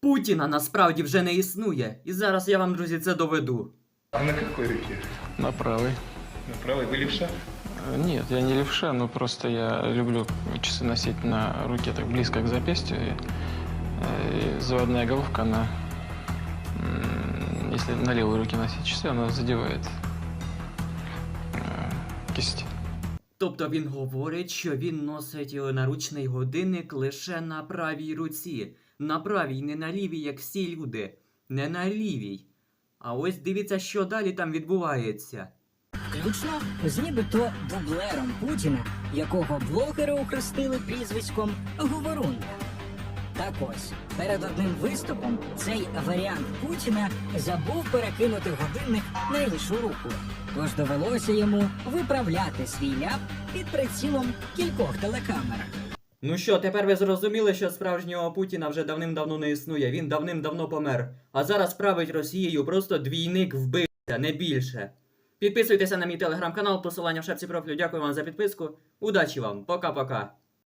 Путіна насправді вже не існує. І зараз я вам, друзі, це доведу. А на какой руке? На правой. На правой вы левша? Э, Нет, я не левша, но просто я люблю часы носить на руке так близко к запястью. И, э, и заводная головка, она, м, если на левой руке носить часы, она задевает э, кисть. Тобто він говорить, що він носить е, наручний годинник лише на правій руці. На правій, не на лівій, як всі люди. Не на лівій. А ось дивіться, що далі там відбувається. Включно з нібито дублером Путіна, якого блогери охрестили прізвиськом Говорунка. Так ось, перед одним виступом цей варіант Путіна забув перекинути годинник на іншу руку. Тож довелося йому виправляти свій ляп під прицілом кількох телекамер. Ну що, тепер ви зрозуміли, що справжнього Путіна вже давним-давно не існує. Він давним-давно помер. А зараз править Росією просто двійник вбивця, не більше. Підписуйтеся на мій телеграм-канал, посилання в шапці профілю. Дякую вам за підписку. Удачі вам, пока-пока.